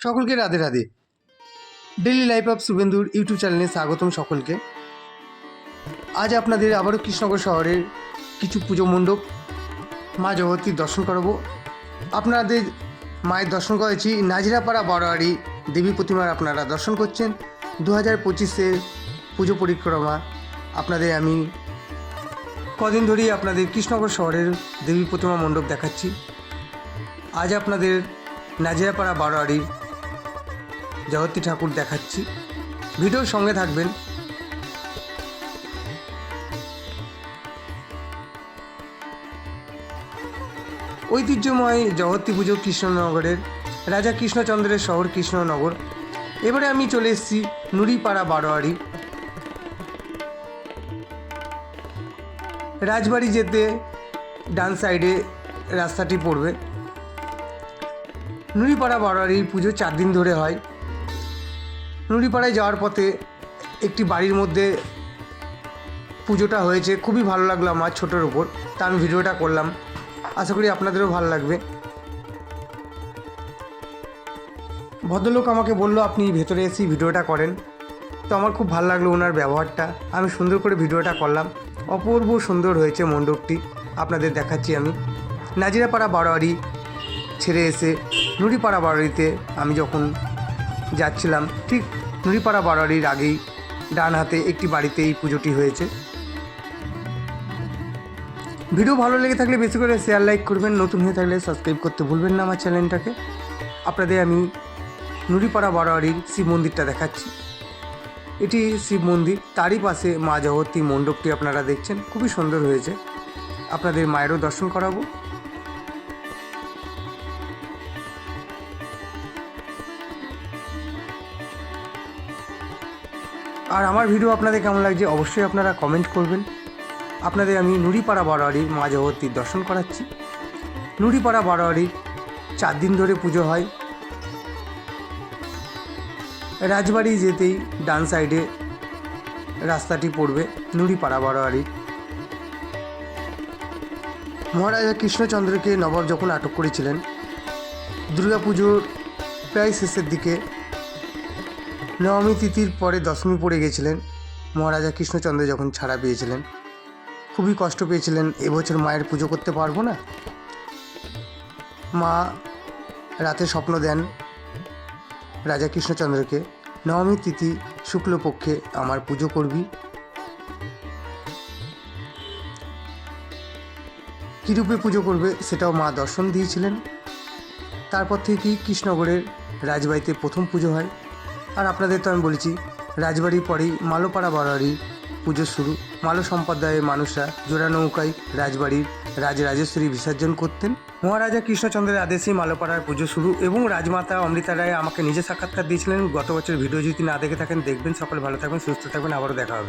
সকলকে Radhe Radhe. Daily life of শুভেন্দুর YouTube চ্যানেলে স্বাগতম সকলকে। আজ আপনাদের আবারও কৃষ্ণনগর শহরের কিছু পুজো মণ্ডপ, মা জগতীর দর্শন করাবো। আপনাদের মায়ের দর্শন করেছি নাজিরাপাড়া বারোয়ারি দেবী প্রতিমার আপনারা দর্শন করছেন। দু হাজার পঁচিশের পুজো পরিক্রমা আপনাদের আমি কদিন ধরেই আপনাদের কৃষ্ণনগর শহরের দেবী প্রতিমা মণ্ডপ দেখাচ্ছি। আজ আপনাদের নাজিরাপাড়া বারোয়ারির জগতী ঠাকুর দেখাচ্ছি। ভিডিওর সঙ্গে থাকবেন। ঐতিহ্যময় জগত্তী পুজো কৃষ্ণনগরের, রাজা কৃষ্ণচন্দ্রের শহর কৃষ্ণনগর। এবারে আমি চলে এসেছি নুড়িপাড়া বারোয়ারি। রাজবাড়ি যেতে ডান সাইডে রাস্তাটি পড়বে। নুড়িপাড়া বারোয়ারির পুজো চার দিন ধরে হয়। নুড়িপাড়ায় যাওয়ার পথে একটি বাড়ির মধ্যে পুজোটা হয়েছে। খুবই ভালো লাগল আমার ছোটোর উপর। তা আমি ভিডিওটা করলাম। আশা করি আপনাদেরও ভালো লাগবে। ভদ্রলোক আমাকে বলল, আপনি ভেতরে এসেই ভিডিওটা করেন। তো আমার খুব ভালো লাগল ওনার ব্যবহারটা। আমি সুন্দর করে ভিডিওটা করলাম। অপূর্ব সুন্দর হয়েছে মণ্ডপটি। আপনাদের দেখাচ্ছি আমি। নাজিরাপাড়া বারোয়ারি ছেড়ে এসে নুড়িপাড়া বাড়িতে আমি যখন যাচ্ছিলাম। ঠিক নুড়িপাড়া বাড়ির আগেই ডান হাতে একটি বাড়িতে এই পুজোটি হয়েছে। ভিডিও ভালো লেগে থাকলে বেশি করে শেয়ার লাইক করবেন। নতুন হয়ে থাকলে সাবস্ক্রাইব করতে ভুলবেন না আমার চ্যানেলটাকে আপনাদের আমি নুড়িপাড়া বারোয়ারির শিব মন্দিরটা দেখাচ্ছি। এটি শিব মন্দির। তারই পাশে মা জগতী মণ্ডপটি আপনারা দেখছেন। খুবই সুন্দর হয়েছে। আপনাদের মায়েরও দর্শন করাবো। আর আমার ভিডিও আপনাদের কেমন লাগছে অবশ্যই আপনারা কমেন্ট করবেন। আপনাদের আমি নুড়িপাড়া বারোয়ারির মা জগতীর দর্শন করাচ্ছি। নুড়িপাড়া বারোয়ারির চার দিন ধরে পুজো হয়। রাজবাড়ি যেতেই ডান সাইডে রাস্তাটি পড়বে নুড়িপাড়া বারোয়ারির। মহারাজা কৃষ্ণচন্দ্রকে নবাব যখন আটক করেছিলেন, দুর্গাপুজোর প্রায় শেষের দিকে নবমী তিথির পরে দশমী পড়ে গেছিলেন। মহারাজা কৃষ্ণচন্দ্র যখন ছাড়া পেয়েছিলেন, খুবই কষ্ট পেয়েছিলেন, এবছর মায়ের পুজো করতে পারব না? মা রাতে স্বপ্ন দেন রাজা কৃষ্ণচন্দ্রকে, নবমী তিথি শুক্লপক্ষে আমার পুজো করবি। কীরূপে পুজো করবে সেটাও মা দর্শন দিয়েছিলেন। তারপর থেকেই কৃষ্ণনগরের রাজবাড়িতে প্রথম পুজো হয়। আর আপনাদের তো আমি বলেছি রাজবাড়ির পরেই মালোপাড়া বাড়ারি পুজো শুরু। মালো সম্প্রদায়ের মানুষরা জোড়া নৌকায় রাজবাড়ির রাজরাজেশ্বরী বিসর্জন করতেন। মহারাজা কৃষ্ণচন্দ্রের আদেশেই মালোপাড়ার পুজো শুরু এবং রাজমাতা অমৃতা রায় আমাকে নিজে সাক্ষাৎকার দিয়েছিলেন। গত বছর ভিডিও যদি না দেখে থাকেন, দেখবেন। সকলে ভালো থাকবেন, সুস্থ থাকবেন। আবারও দেখা হবে।